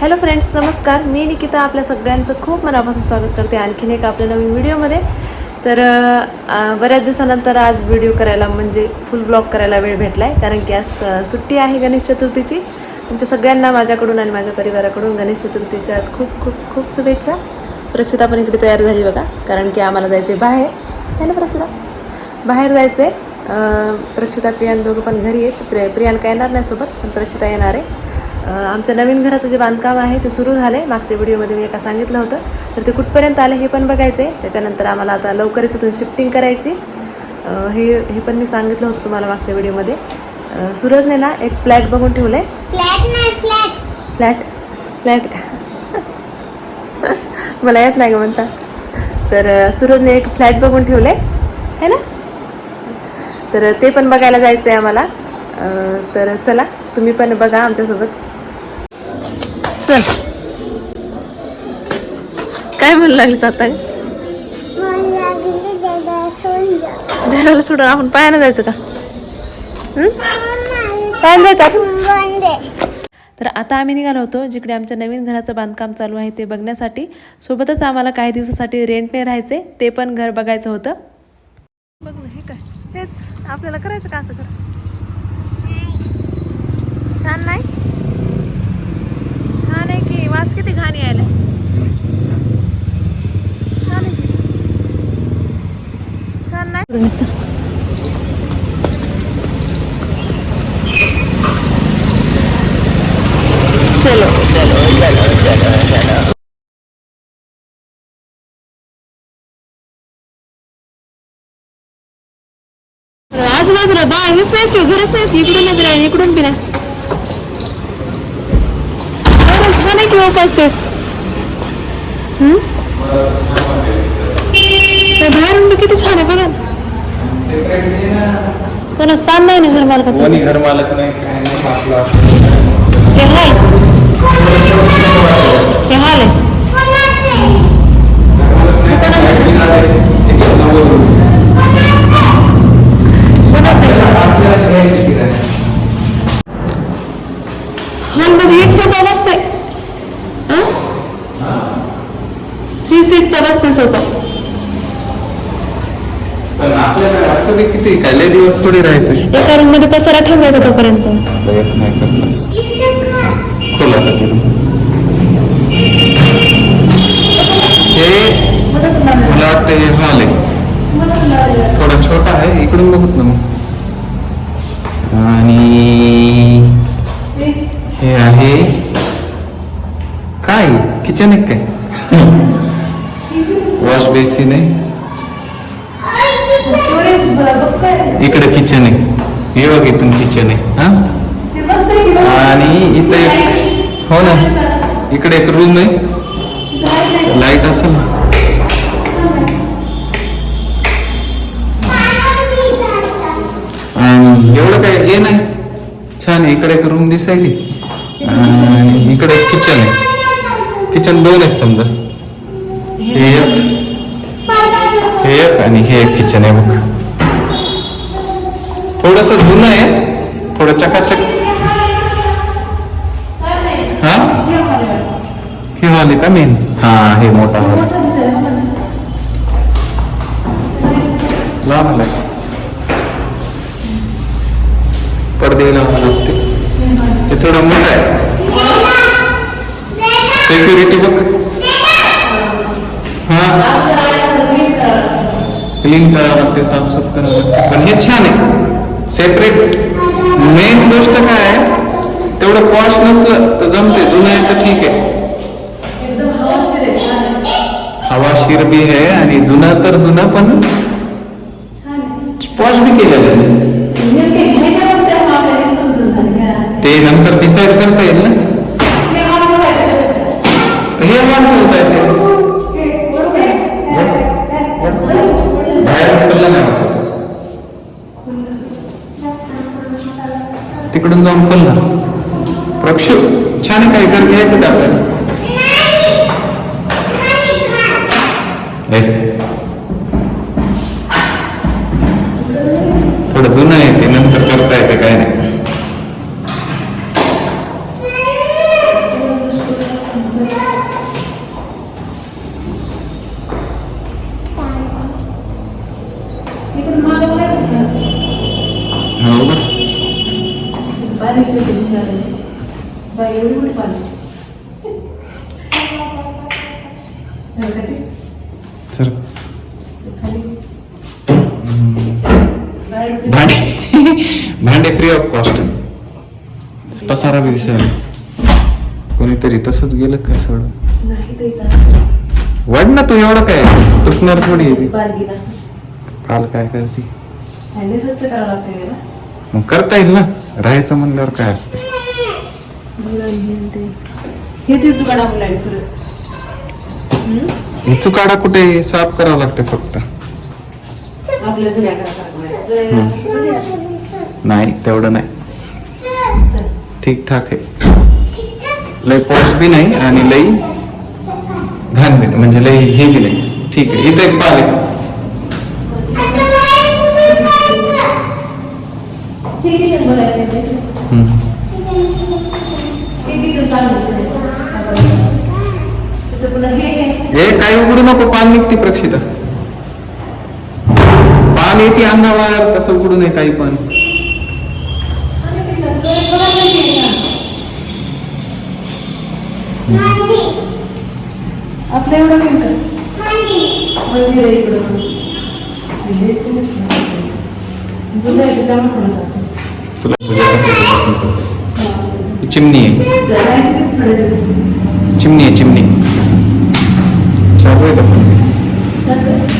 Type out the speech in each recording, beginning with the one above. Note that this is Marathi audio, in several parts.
हॅलो फ्रेंड्स नमस्कार. मी निकिता आपल्या सगळ्यांचं खूप मनापासून स्वागत करते आणखीन एक आपल्या नवीन व्हिडिओमध्ये. तर बऱ्याच दिवसानंतर आज व्हिडिओ करायला म्हणजे फुल ब्लॉग करायला वेळ भेटला आहे कारण की आज सुट्टी आहे गणेश चतुर्थीची. तुमच्या सगळ्यांना माझ्याकडून आणि माझ्या परिवाराकडून गणेश चतुर्थीच्या खूप खूप खूप शुभेच्छा. प्रक्षिता पण इकडे तयार झाली बघा कारण की आम्हाला जायचं आहे बाहेर. आहे ना प्रक्षिता बाहेर जायचं आहे प्रक्षिता प्रियान दोघं पण घरी आहेत. प्रिय प्रियांका येणार नाही सोबत पण प्रक्षिता येणार आहे. आमच्या नवीन घराचं जे बांधकाम आहे ते सुरू झालं आहे मागच्या व्हिडिओमध्ये मी एका सांगितलं होतं. तर ते कुठपर्यंत आलं हे पण बघायचं आहे त्याच्यानंतर आम्हाला आता लवकरच इथून शिफ्टिंग करायची. हे हे पण मी सांगितलं होतं तुम्हाला मागच्या व्हिडिओमध्ये. सूरजने ना एक फ्लॅट बघून ठेवलं आहे फ्लॅट. फ्लॅट? मला येत नाही ग म्हणता. तर सूरजने एक फ्लॅट बघून ठेवले है ना? तर ते पण बघायला जायचं आहे आम्हाला तर चला तुम्ही पण बघा आमच्यासोबत. चल. काय म्हणू लागलीस आता? डॅडाला सोडून आपण पायानं जायचं का? पायानं जायचं आपण? तर आता आम्ही निघालो होतो जिकडे आमच्या नवीन घराचं बांधकाम चालू आहे ते बघण्यासाठी. सोबतच आम्हाला काही दिवसासाठी रेंटने राहायचे ते पण घर बघायचं होतं. बघ ना हे काय? हेच आपल्याला करायचं का असं कर छान नाही? वाच किती घाण यायला छान नाही? चलो चलो चलो चलो चलो. आजूबाजूला बागच नाही घरच नाही इकडून नाही. इकडून फिरा एवढं छान आहे की ओपन स्पेस बाहेरून बी किती छान आहे बघा. ना. कोणाच ताण नाही ना घर मालकाचं कोणी घर मालक नाही काय नाही आपला हे हाय. हे हाल आहे पण आपल्याला असं बी किती काय लय दिवस थोडी राहायचं. एका रूममध्ये पसारा ठेवायचा तोपर्यंत. येत नाही करणार. खोला आता तिथून. हे मला वाटतं हे हॉल आहे थोडा छोटा आहे इकडून बघत ना मग आणि हे आहे काय? किचन आहे. काय वॉश बेसिन आहे. इकडे किचन आहे. हे बघ इथून किचन आहे. हा? आणि इथं एक हो ना. इकडे एक रूम आहे. लाइट असेल. ना आणि एवढं काय हे नाही. छान इकडे एक रूम दिसायली. आणि इकडे एक किचन आहे. किचन दोन आहेत समजा. हे एक आणि हे एक किचन आहे बघ. थोडस जुनं आहे. थोडं चकाचक. हा? हे हॉल का मेन हा हे मोठा हॉल लांब आहे पडदे लावावं लागते हे थोडं मोठं आहे. सिक्युरिटी बघ. हा? क्लीन करावं लागते साफसूफ करावं. लागते पण हे छान आहे. सेपरेट मेन गोष्ट काय आहे? तेवढं पॉश नसलं तर जमते जुनं आहे तर ठीक आहे. हवाशीर बी आहे आणि जुनं तर जुनं पण पॉश बी केलेलं आहे. ते नंतर डिसाईड करता येईल ना? तिकडून जाऊन खोलला प्रक्षु छान काय घर घ्यायचं का आपल्याला? थोडं जुनं आहे ते नंतर करता भांडे. भांडे फ्री ऑफ कॉस्ट पसारा भी दिसेल. कोणीतरी तसंच गेलं काय सोड वड ना तू एवढं काय? तुटणार थोडी काल काय करते? मग करता येईल ना? राहायचं म्हणल्यावर काय असतं? चुकाडा कुठे? साफ करावं लागतं फक्त. नाही तेवढं नाही. चल. ठीक ठाक आहे लय पॉश बी नाही आणि लई घाण बी नाही. म्हणजे लई हे बी नाही. ठीक आहे. इथं एक पाल आहे. हे काही उघडू नको पान निघते प्रक्षिता पान येते अंगावर तसं उघडू नये काही पण. आपलं एवढं नाही का? मंदिर आहे इकडं. हे दिसतंय ना. जुनं आहे त्याच्यामुळे थोडंसं असं. तुला ही चिमणी आहे जगायचं किती थोडे दिवस. चिमणी आहे चिमणी चालू आहे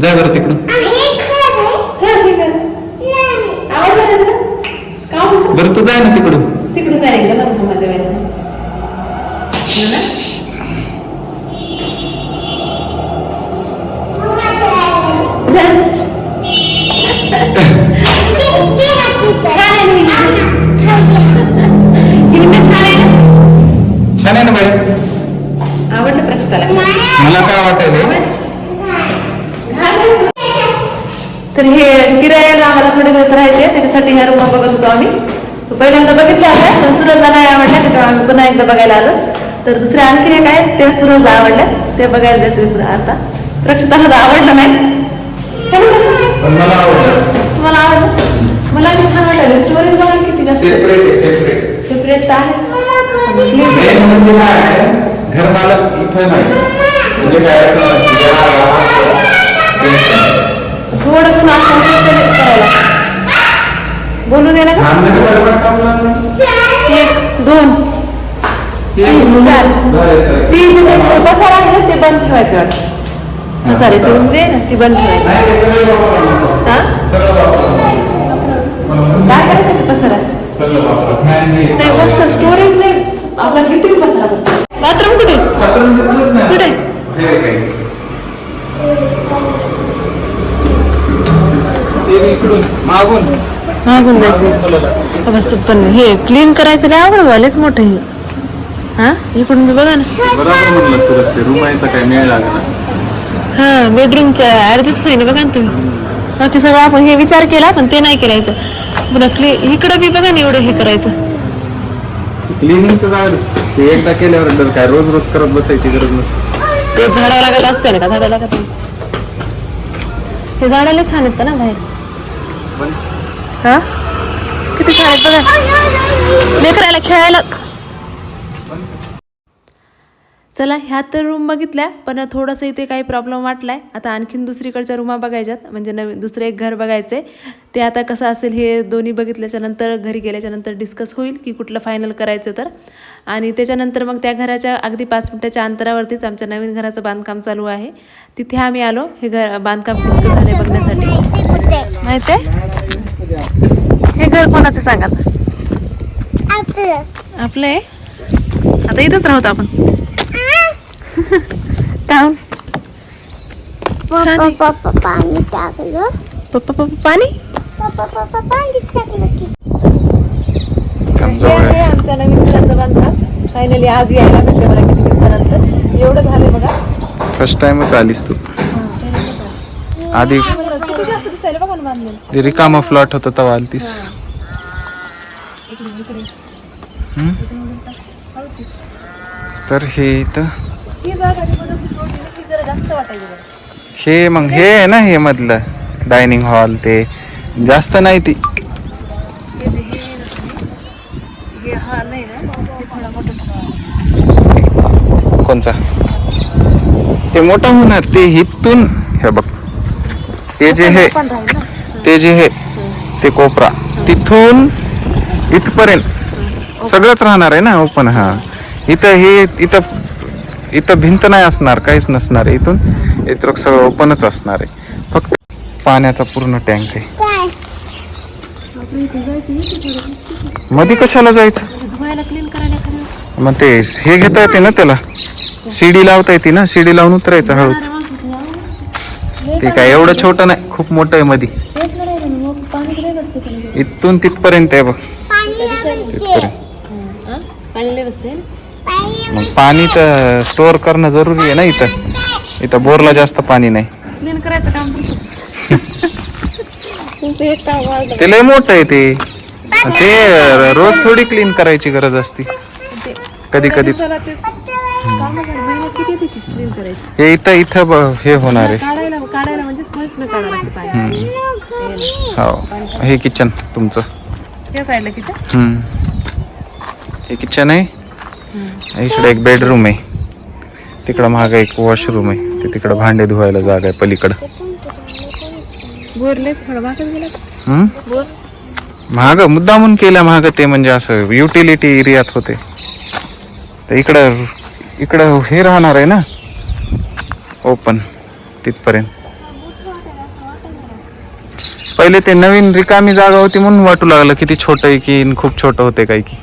जा बरं तिकडं. तर हे किरायाला आम्हाला थोडे दिवस राहायचे त्याच्यासाठी ह्या रूम बघत होतो आम्ही. पहिल्यांदा बघितल्या होत्या पण सुरतला नाही आवडल्या त्याच्यामुळे आम्ही पुन्हा एकदा बघायला आलो. तर दुसरे आणखीन एक आहेत ते सुरतला आवडल्या ते बघायला जायचं आता. प्रक्षताला तर आवडलं नाही. तुम्हाला आवडलं? मला छान वाटलं. स्टोरेज बघा किती जास्त सेपरेट आहे तर आहेच. म्हणजे काय आहे घर मालक इथं नाही. म्हणजे काय थोडं थोडं असं विचार करायला बोलू दे ना का? एक दोन तीन, चार. बरं, सर. ती जी पसार आहे ना ते बंद ठेवायचं वाटतं पसारा. म्हणजे ना ती बंद ठेवायची. हा. काय करायचं ते पसारात सगळं वापरा. फॅन हे. ते बसतं स्टोरेज नाही आपला किती पसारा बसतो बाथरूम कुठे बाथरूम दिसलंच नाही. कुठे? हे काही. ते इकडून मागून. मागून जायचं. बस पण हे क्लीन करायचं लय आवड वालेच मोठं हे. हा? इकडून बी बघा ना. बरोबर म्हणलं सुरत ते रुमायचा काय मेळ लागला हा बेडरूमचं ऍडजस्ट होईल बघा ना तुम्ही. बाकी सगळं आपण हे विचार केला पण ते नाही करायचं. पुन्हा क्ली इकडं बी बघा ना एवढं हे करायचं. क्लिनिंगचं जाऊ दे. ते एकदा केल्यावर तर काय रोज रोज करत बसायची गरज नसते. ते झाडावं लागत असते ना का? झाडं लागत नाही. हे झाडाला छान आहेत ना बाहेर. हा? किती छान आहेत बघा. लेकरायला खेळायला. चला ह्या तर रूम बघितल्या पण थोडंसं इथे काही प्रॉब्लेम वाटलाय. आता आणखीन दुसरीकडच्या रूमा बघायच्यात. म्हणजे नवीन दुसरं एक घर बघायचंय. ते आता कसं असेल हे दोन्ही बघितल्याच्या नंतर घरी गेल्याच्यानंतर डिस्कस होईल की कुठलं फायनल करायचं तर. आणि त्याच्यानंतर मग त्या घराच्या अगदी पाच मिनिटाच्या अंतरावरतीच आमच्या नवीन घराचं बांधकाम चालू आहे. तिथे आम्ही आलो. हे घर बांधकाम झालंय बघण्यासाठी. माहिती आहे हे घर कोणाचं सांगा. आपलं. आपलं आहे? आता इथंच राहतो आपण. पप्पा पाणी टाकलं. पप्पा पप्पा पाणी? पप्पा पप्पा पाणी टाकलं की. हे आहे. आमच्या नवीन घराचं बांधकाम. फायनली आज यायला भेटले मला किती दिवसानंतर एवढं झालं बघा. फर्स्ट टाइमच आलीस तू. आधी जे रिकामा फ्लॉट होता तेव्हा आलतीस? तर हे इथं. ही ती. हे मग हे आहे ना हे मधलं. डायनिंग हॉल ते. जास्त नाही ती. कोणचा? ते मोठं होणार ते हिथून हे बघ. ते जे हे पण राहील. ना ते जे हे ते कोपरा. तिथून इथपर्यंत सगळंच राहणार आहे ना ओपन हा. इथं हे इथं इथं भिंत नाही असणार काहीच नसणार आहे इथून. इथं सगळं ओपनच असणार आहे. फक्त पाण्याचा पूर्ण टँक आहे. मध्ये कशाला जायचं? धुवायला क्लीन करायला एखाद्या वेळेस. मग ते हे घेता येते ना त्याला? शिडी लावता येते ना? शिडी लावून उतरायचं हळूच. ते काय एवढं छोटं नाही खूप मोठं आहे म्हणजे इथून तिथपर्यंत आहे बघ. तिथपर्यंत हां मग पाणी तर स्टोअर करणं जरुरी आहे ना इथं. इथं बोरला जास्त पाणी नाही. करायचं काम ते लय मोठं आहे ते. ते रोज थोडी क्लीन करायची गरज असती. कधी कधी किती क्लीन करायची हे इथं इथं ब- हे होणार आहे. काढायला काढायला म्हणजे स्पंज न काढायला लागते पाणी हो हे. किचन तुमचं. त्या साईडला किचन हम्म. हे किचन आहे. इकडे एक बेडरूम आहे. तिकडं मागं एक वॉशरूम आहे. ते तिकडं भांडे धुवायला जागा आहे पलीकडं. बोरले थोडं भाकत गेला हम्म? बोर. महाग मुद्दामून केलं महाग ते म्हणजे असं युटिलिटी एरियात होते. तर इकडं इकडं हे राहणार आहे ना? ओपन तिथपर्यंत. पहिले ते नवीन रिकामी जागा होती म्हणून वाटू लागलं किती छोटं आहे की खूप छोटं होते काय की.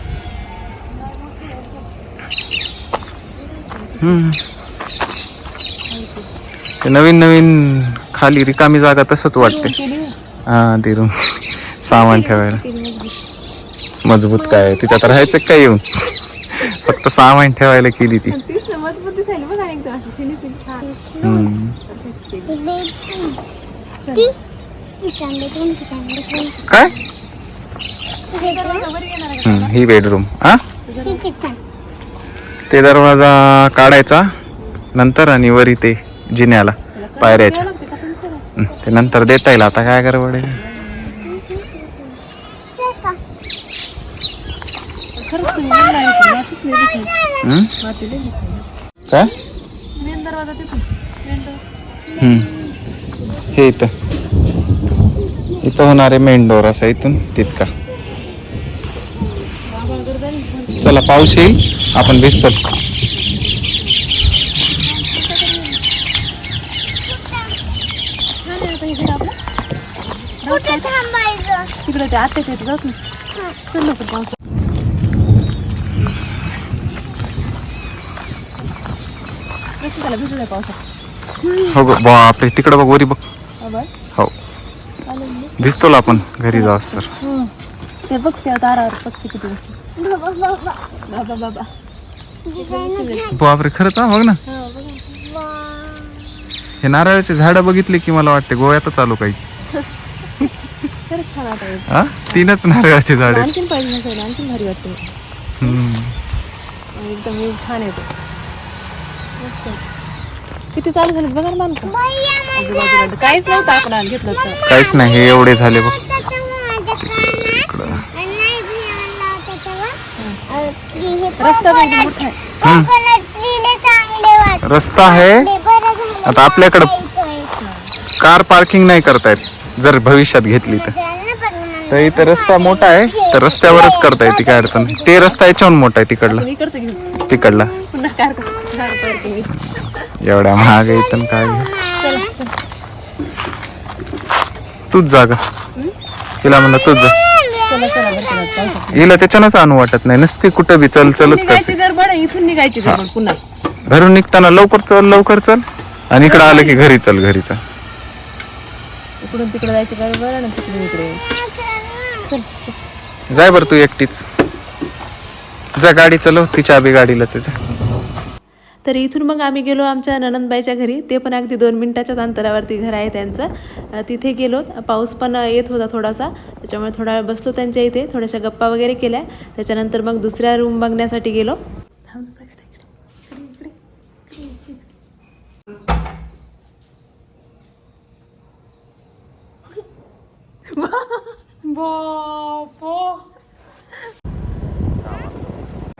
हम्म. ते नवीन नवीन खाली रिकामी जागा तसंच वाटते. हा ती रूम सामान ठेवायला. मजबूत काय तिच्यात राहायचं काय येऊन? फक्त सामान ठेवायला केली ती. काय? ही बेडरूम हा ते दरवाजा काढायचा नंतर आणि वरी ते जिन्याला पायऱ्याच्या. ते नंतर देता येईल. आता काय करा पडेल सर का खरंच तुम्ही म्हणला आहे की मातीत लय दिसायली. हम्म? माती लय दिसायली. काय? मेन दरवाजा तिथून. Main door. हम्म. हे इथं. इथं होणार आहे मेन डोर असं इथून तितका. चला पाऊस येईल. आपण भिजतो. छान आहे आता हे घर आपलं. कुठे थांबायचं? तिकडे ते आत्याच्या इथे जात ना चल पाऊस पावसात हो ग बापरे तिकडं बघ वरी बघ. हो भिजतो आपण घरी जाऊस तर. ते बघ त्या तारावर पक्षी किती बसले. बाबा बाबा. बाबा बाबा डिझाईन बापरे खरंच हा बघ ना. हे नारळाचे झाडं बघितले की मला वाटते गोव्यातच चालू काही. खरंच छान आता हे. हा? तीनच नारळाचे झाड आहेत. आणखीन पाहिजे आणखीन भारी वाटते. हम्म. एकदम हे छान आहे ते. मस्त आहे. किती चालू झाले बघा ना बांधकाम. आजूबाजूला काहीच नव्हतं आपण घेतलं काहीच नाही हे एवढे झाले बघ. रस्ता मोठा आहे? रस्ता आता आपल्याकडं. कार पार्किंग नाही करतायत जर भविष्यात घेतली तर. तर इथं रस्ता मोठा आहे. तर रस्त्यावरच करता येते काय अडचण नाही. ते रस्ता याच्याहून मोठा आहे तिकडला. तुम्ही इकडचं घेऊ तिकडला. पुन्हा कार कार. पार्किंग एवढ्या महाग आहे इथं काय? चला. चला. तूच जागा तिला म्हणलं तूच जा. चला चला बरं चला पावसात हिला त्याच्यानंच आणू वाटत नाही. नुसती कुठं बी चल चलच निघायची करते गडबड आहे, इथून निघायची गडबड पुन्हा. घरून निघताना लवकर चल लवकर चल. आणि इकडं आलं की घरी चल घरी चल. इकडून तिकडे जायची गडबड आणि तिकडून इकडे यायची. जाय बरं तू एकटीच. जा गाडी चलव तिच्या आबी गाडीलाच आहे, जा. तर इथून मग आम्ही गेलो आमच्या ननंदबाईच्या घरी. ते पण अगदी दोन मिनिटाच्याच अंतरावरती घर आहे त्यांचं. अ, तिथे गेलो. पाऊस पण येत होता थोडासा. त्याच्यामुळे थोडा वेळ बसलो त्यांच्या इथे. थोड्याशा गप्पा वगैरे केल्या. त्याच्यानंतर मग दुसऱ्या रूम बघण्यासाठी गेलो.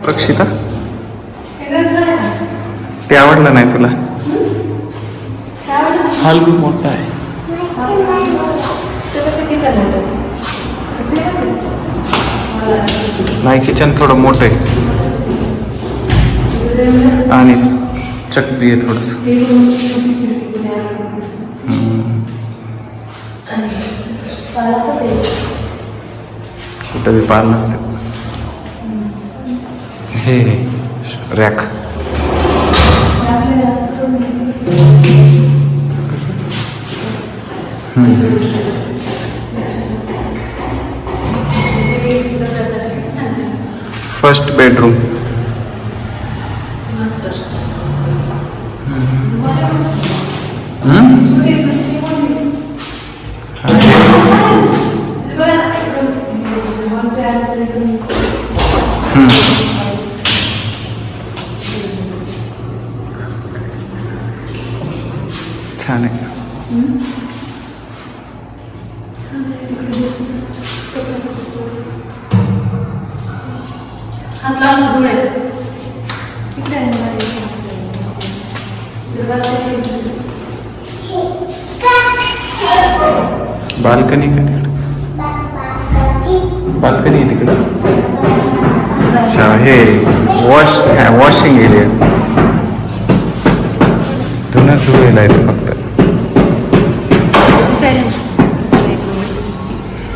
रक्षिता ते आवडलं नाही तुला? हॉल खूप मोठा आहे. नाही किचन थोडं मोठं आहे. आणि चकपी आहे थोडस. बी पाल नसते. हे रॅक. फर्स्ट बेडरूम छान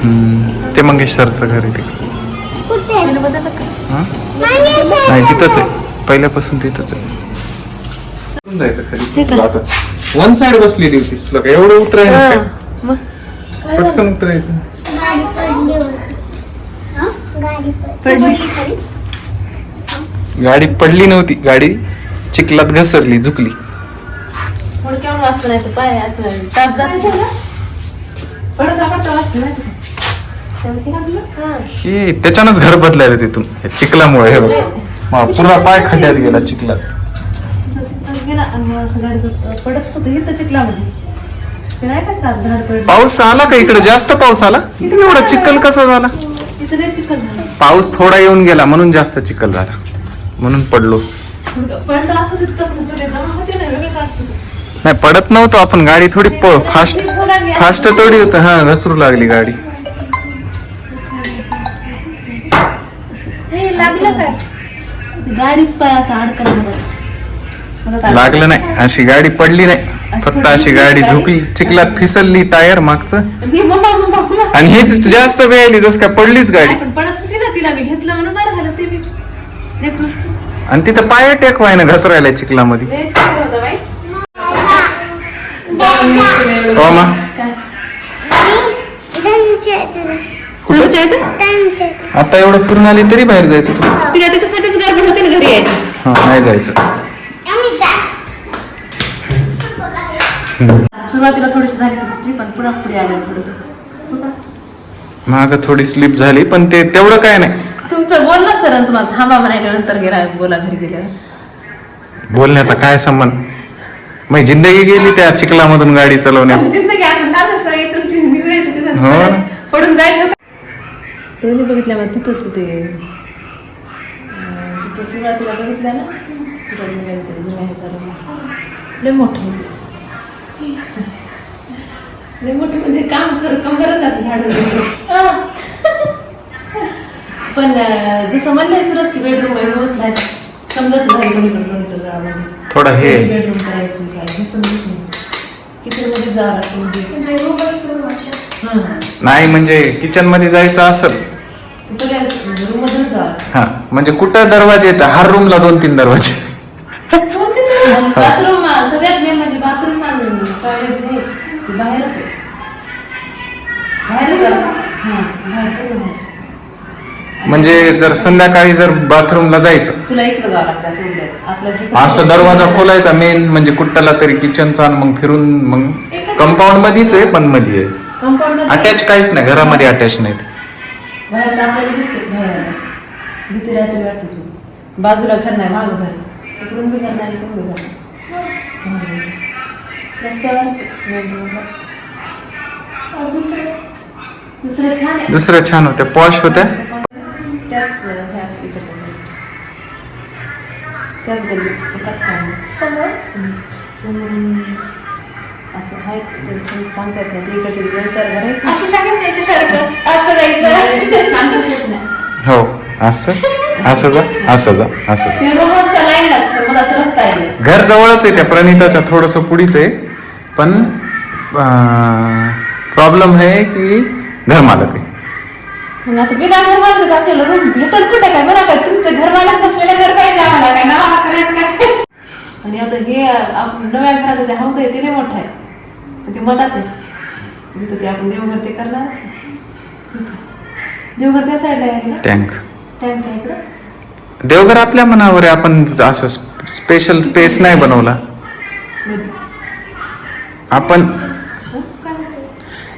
हम्म, ते मंगेशरचं घर आहे हां? मागे नाही तिथंच आहे. पहिल्यापासून तिथंच आहे. कुठून जायचं खाली वन साइड बसलेली होतीस तुला काय? एवढं मग? पटकन उतरायचं. गाडी पडली होती. हं? नव्हती. गाडी चिखलात घसरली झुकली. पाय हां. हे त्याच्यानंच घर बदलायला तिथून. हे चिखलामुळे हे बघ. मा, पुरा पाय खड्ड्यात गेला चिखलात. पडत होतं इथं चिखलामध्ये. ते नाही का? झाड पडलं. पाऊस आला का इकडे? जास्त पाऊस आला? इकडे एवढा चिखल कसा झाला? इथं नाही चिखल झालं. पाऊस थोडा येऊन गेला म्हणून जास्त चिखल झाला. म्हणून पडलो. पडलं असं तिथं वेगळं काढत. नाही पडत नव्हतो आपण. गाडी थोडी फास्ट फास्ट थोडी होत. हा घसरू लागली गाडी. लागलं नाही. अशी गाडी पडली नाही. फक्त अशी गाडी झुकली चिखलात फिसलली टायर मागचं. ही आणि हीच जास्त वेळ आली जस काय पडलीच गाडी. आणि तिथं पाय टेकवाय ना घसरायला चिखलामध्ये लय चिखल होतं बाई. हो मा इथे आता एवढं पूर्ण आली तरी बाहेर जायचं तुला तिला त्याच्यासाठीच गडबड होती ना घरी यायची हा नाही जायचं सुरुवातीला थोडीशी झाली होती स्लीप पण पुन्हा पुढे आलं थोडस माग थोडी स्लिप झाली पण ते तेवढं काय नाही तुमचं बोललं सर तुम्हाला थांबा म्हणायला नंतर गेला बोला घरी गेल्यावर बोलण्याचा काय संबंध मग जिंदगी गेली त्या चिखलामधून गाडी चालवण्यात जिंदगी. आपण झालं तिथं हो ना. पडून जायचं होतं. दोन्ही बघितल्या मग तिथंच ते अं, जिथं सुरुवातीला बघितलं ना जुन्या ह्याच्यावर लय मोठं होते. लय मोठे म्हणजे काम कर कंबरच जाते झाड पण अं, जसं म्हणलंय सुरत की बेडरूम आहे होत नाही समजत झाली म्हणजे थोडं हे. नाही. म्हणजे. हां. नाही म्हणजे किचनमध्ये जायचं असेल. हा म्हणजे कुठं दरवाजे येतात हर रूमला दोन तीन दरवाजे. बाथरूम म्हणजे जर संध्याकाळी जर बाथरूमला जायचं. तुला इकडे जावं लागतं असं आपलं हे दरवाजा खोलायचा मेन म्हणजे कुठला तरी किचनचा आणि मग फिरून मग कंपाऊंड मध्येच आहे पण मध्ये आहे. Compound मध्ये- अटॅच काहीच नाही घरामध्ये अटॅच नाहीत. बाहेरचं आपल्याला दिसते बाहेर. भीती राहते वाटत तू बाजूला घर नाही मागं घर. इकडून बी घर नाही इकडून बी घर नाही. दुसरं दुसरं छान आहे. दुसऱ्या छान होत्या पॉश होत्या त्याच ह्या इकडच्या. त्याच गल्लीत एकाच समोर? असं आहे सांगतात ते इकडचे दोन चार घर आहेत. ना. असं सांगत त्याच्यासारखं. असं जायचं ते सांगताच येत नाही हो असं? असं जा असं जा असं जा. ते रोडवरच्या लाईनलाच पण मला तर रस्ता आहे. घर जवळच आहे त्या प्रणिताच्या थोडस पुढीच आहे. पण प्रॉब्लेम आहे की घर मालक आहे. मग आता बिना आपल्याला रूम भेटल कुठे काय? बरं काय तुमचं घर मालक नसलेलं घर पाहिजे आम्हाला काय? नाव करायचं काय? आणि आता हे आप- नव्या घराचं जे आहे ते लय मोठं आहे. ते मधात आहे. जिथं ते आपण देवघर ते करणार. देवघर त्या साईडला आहे टँक टँकच्या इकडं? देवघर आपल्या मनावर आहे. आपण असं स्पेशल स्पेस नाही बनवला. आपण हं?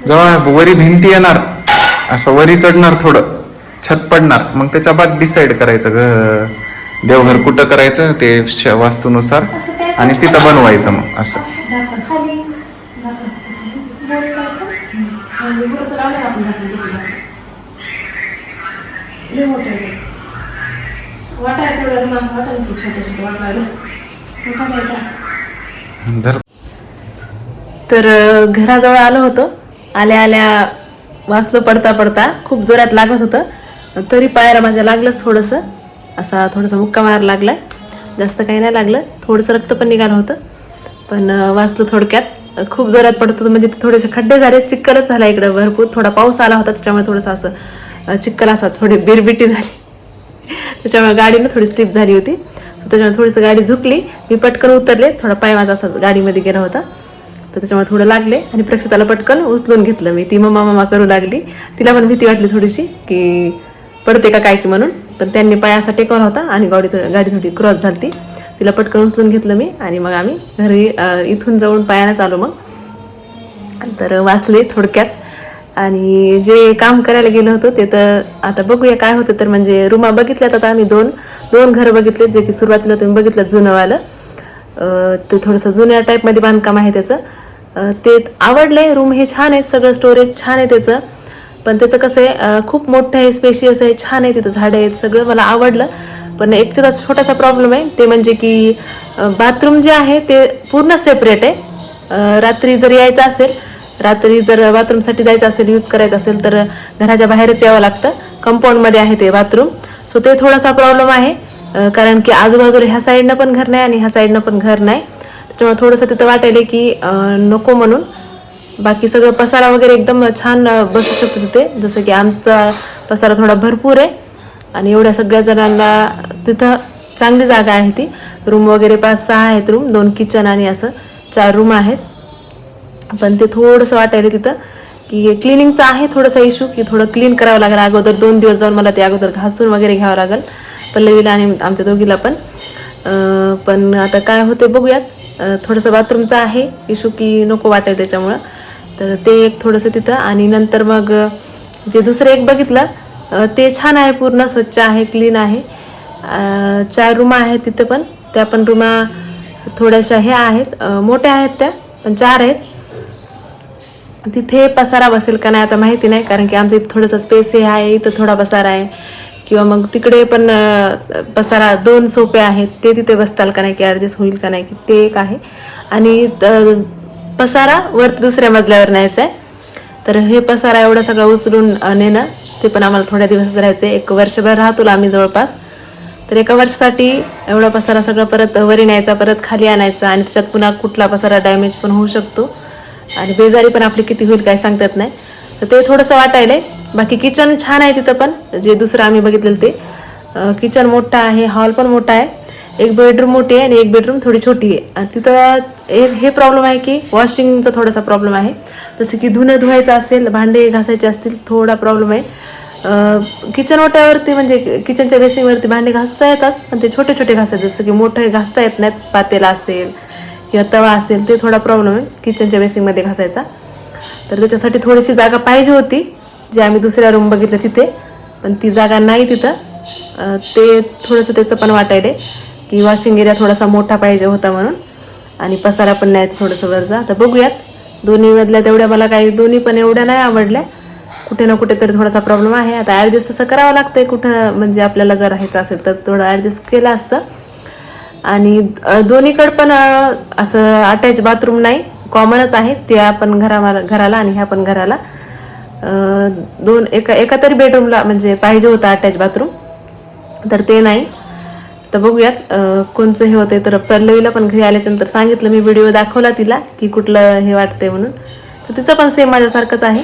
जेव्हा वरी भिंती येणार असं वरी चढणार थोडं. छत पडणार. मग त्याच्या बाद डिसाईड करायचं ग. देवघर कुठं करायचं ते वास्तूनुसार आणि तिथं बनवायचं मग असं. तर घराजवळ आलो होतो. आल्या आल्या वाचलो पडता पडता खूप जोरात लागत होतं. तरी पायाला माझ्या लागलंच थोडंसं. असा थोडासा मुक्का मार लागला जास्त काही नाही लागलं. थोडंसं रक्त पण निघालं होतं. पण वाचलं थोडक्यात. खूप जोरात पडत होतं. म्हणजे ते थोडेसे खड्डे झाले. चिक्कलच झाला इकडं भरपूर. थोडा पाऊस आला होता. त्याच्यामुळे थोडंसं असं चिक्कल असा थोडी बिरबिटी झाली. त्याच्यामुळे गाडीनं थोडी स्लिप झाली होती. त्याच्यामुळे थोडीसं गाडी झुकली. मी पटकन उतरले. थोडा पाय माझा असा गाडीमध्ये गेला होता. तर त्याच्यामुळे थोडं लागले आणि प्रक्षिताला पटकन उचलून घेतलं मी. ती मम्मा मम्मा करू लागली. तिला पण भीती वाटली थोडीशी की पडते का काय की म्हणून. पण त्यांनी पाय असा टेकवला होता आणि गाडी गाडी थोडी क्रॉस झाली तिला पटकन उचलून घेतलं मी आणि मग आम्ही घरी इथून जाऊन पायानंच आलो मग. तर वाचले थोडक्यात. आणि जे काम करायला गेलो होतो ते तर आता बघूया काय होतं. तर म्हणजे रुमा बघितल्यात आता आम्ही दोन दोन घरं बघितले जे की सुरुवातीला तुम्ही बघितलं जुनंवालं ते थोडंसं जुन्या टाईपमध्ये बांधकाम आहे त्याचं. ते आवडले. रूम हे छान आहेत सगळं स्टोरेज छान आहे त्याचं. पण त्याचं कसं आहे खूप मोठं आहे स्पेशियस आहे छान आहे तिथं झाडं आहेत सगळं मला आवडलं. पण एक त्याचा छोटासा प्रॉब्लेम आहे ते म्हणजे की बाथरूम जे आहे ते पूर्ण सेपरेट आहे. रात्री जर यायचं असेल रात्री जर बाथरूमसाठी जायचं असेल यूज करायचं असेल तर घराच्या बाहेरच यावं लागतं. कंपाऊंडमध्ये आहे ते बाथरूम सो ते थोडासा प्रॉब्लेम आहे. कारण की आजूबाजूला ह्या साईडनं पण घर नाही आणि ह्या साईडनं पण घर नाही. त्याच्यामुळे थोडंसं तिथं वाटायला की नको म्हणून. बाकी सगळं पसारा वगैरे एकदम छान बसू शकतो तिथे. जसं की आमचा पसारा थोडा भरपूर आहे. आणि एवढ्या सगळ्या जणांना तिथं चांगली जागा आहे ती. रूम वगैरे पाच सहा आहेत रूम. दोन किचन आणि असं चार रूम आहेत. पण ते थोडंसं वाटायला तिथं की क्लिनिंगचं आहे थोडासा इशू की थोडं क्लीन करावं लागेल. अगोदर दोन दिवस जाऊन मला ते अगोदर घासून वगैरे घ्यावं लागेल. पल्लवीला आणि आमच्या दोघीला पण. पण आता काय होते बघूयात. थोडंसं बाथरूमचं आहे. इशू की नको वाटेल त्याच्यामुळं. तर ते एक थोडंसं तिथं. आणि नंतर मग जे दुसरं एक बघितलं ते छान आहे पूर्ण स्वच्छ आहे क्लीन आहे. चार रूम आहेत तिथं पण. त्या पण रूमा थोड्याशा हे आहेत. मोठ्या आहेत त्या पण चार आहेत. तिथे पसारा बसेल का नाही आता माहिती नाही कारण की आमचं इथं थोडंसं स्पेस हे आहे इथं थोडा पसारा आहे. किंवा मग तिकडे पण पसारा दोन सोपे आहेत ते तिथे बसताल का नाही की ॲडजस्ट होईल का नाही की ते एक आहे. आणि पसारा वरती दुसऱ्या मजल्यावर न्यायचा आहे तर हे पसारा एवढा सगळं उचलून नेणं ते पण आम्हाला थोड्या दिवस राहायचं आहे एक वर्षभर राहतो आम्ही जवळपास. तर एका वर्षासाठी एवढा पसारा सगळा परत वरी न्यायचा परत खाली आणायचा आणि त्याच्यात पुन्हा कुठला पसारा डॅमेज पण होऊ शकतो. आणि बेजारी पण आपली किती होईल काय सांगतात नाही. तर ते थोडंसं वाटायलंय. बाकी किचन छान आहे तिथं पण. जे दुसरं आम्ही बघितलेलं ते. किचन मोठं आहे हॉल पण मोठा आहे. एक बेडरूम मोठी आहे आणि एक बेडरूम थोडी छोटी आहे. आणि तिथं हे प्रॉब्लेम आहे की वॉशिंगचा थोडासा प्रॉब्लेम आहे. जसं की धुणं धुवायचं असेल भांडे घासायचे असतील थोडा प्रॉब्लेम आहे. किचन ओट्यावरती म्हणजे किचनच्या बेसिंगवरती भांडे घासता येतात पण ते छोटे छोटे घासतात. जसं की मोठे घासता येत नाहीत पातेला असेल किंवा तवा असेल ते थोडा प्रॉब्लेम आहे किचनच्या बेसिंगमध्ये घासायचा. तर त्याच्यासाठी थोडीशी जागा पाहिजे होती जे आम्ही दुसऱ्या रूम बघितलं तिथे. पण ती जागा नाही तिथं. ते थोडंसं त्याचं पण वाटायले की वॉशिंग एरिया थोडासा मोठा पाहिजे होता म्हणून. आणि पसारा पण नाही थोडंसं वरचा. आता बघूयात. दोन्ही मधल्या तेवढ्या मला काही दोन्ही पण एवढ्या नाही आवडल्या. कुठे ना कुठे तरी थोडासा प्रॉब्लेम आहे. आता ॲडजस्ट तसं करावं लागतंय कुठं म्हणजे आपल्याला जर राहायचं असेल तर थोडं ॲडजस्ट केलं असतं. आणि दोन्हीकडं दोन्हीकडे पण असं अटॅच बाथरूम नाही. कॉमनच आहे. त्या पण घरा घराला आणि ह्या पण घराला. दोन एका एका तरी बेडरूमला म्हणजे पाहिजे होतं अटॅच बाथरूम तर ते नाही. तर बघूयात कोणचं हे होते तर पल्लवीला पण घरी आल्याच्यानंतर सांगितलं मी व्हिडिओ दाखवला तिला की कुठलं हे वाटतंय म्हणून. तर तिचं पण सेम माझ्यासारखंच आहे.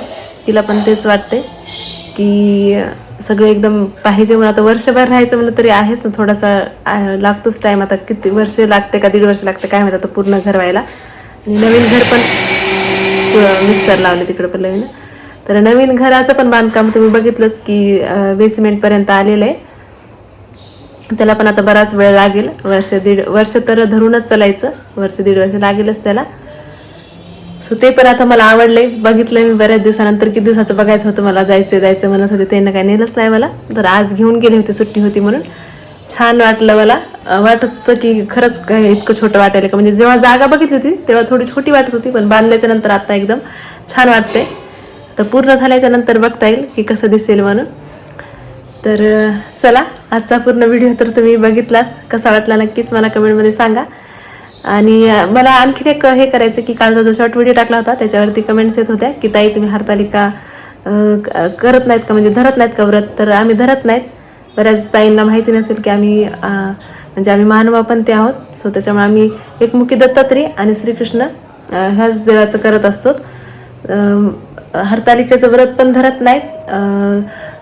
तिला पण तेच वाटतंय की सगळं एकदम पाहिजे म्हणून. आता वर्षभर राहायचं म्हणलं तरी आहेच ना. थोडासा लागतोच टाईम आता किती वर्ष लागते का? दीड वर्ष लागते. काय माहिती आता पूर्ण घर व्हायला. आणि नवीन घर पण मिक्सर लावले तिकडे पण नवीन. तर नवीन घराचं पण बांधकाम तुम्ही बघितलंच की बेसमेंटपर्यंत आलेलं आहे. त्याला पण आता बराच वेळ लागेल. वर्ष दीड वर्ष तर धरूनच चालायचं. वर्ष दीड वर्ष लागेलच त्याला. सो ते पण आता मला आवडलंय. बघितलंय मी बऱ्याच दिवसानंतर किती दिवसाचं बघायचं होतं मला. जायचं जायचं म्हणत होते. त्यांना काही नेलंच नाही मला. तर आज घेऊन गेले होते. सुट्टी होती म्हणून. छान वाटलं मला. वाटत होतं की खरंच काय इतकं छोटं वाटायला का? म्हणजे जेव्हा जागा बघितली होती तेव्हा थोडी छोटी वाटत होती पण बांधल्याच्या नंतर आता एकदम छान वाटते तर पूर्ण झाल्याच्यानंतर बघता येईल की कसं दिसेल म्हणून. तर चला आजचा पूर्ण व्हिडिओ तर तुम्ही बघितलाच. कसा वाटला नक्कीच मला कमेंटमध्ये सांगा. आणि मला आणखीन एक हे करायचं की कालचा जो शॉर्ट व्हिडिओ टाकला होता त्याच्यावरती कमेंट्स येत होत्या की ताई तुम्ही हरतालिका करत नाहीत का? म्हणजे धरत नाहीत का व्रत? तर आम्ही धरत नाहीत. बऱ्याच ताईंना माहिती नसेल की आम्ही म्हणजे आम्ही मानवा पण ते आहोत. सो त्याच्यामुळे आम्ही एकमुखी दत्तात्री आणि श्रीकृष्ण ह्याच देवाचं करत असतो. हरतालिकेचं व्रत पण धरत नाहीत.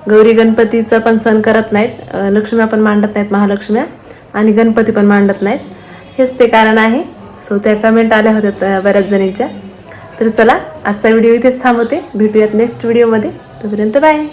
गौरी गणपतीचं पण सण करत नाहीत. लक्ष्म्या पण मांडत नाहीत महालक्ष्म्या. आणि गणपती पण मांडत नाहीत. हेच ते कारण आहे. सो त्या कमेंट आल्या होत्या बऱ्याच जणींच्या. तर चला आजचा व्हिडिओ इथेच थांबवते. भेटूयात नेक्स्ट व्हिडिओमध्ये तोपर्यंत बाय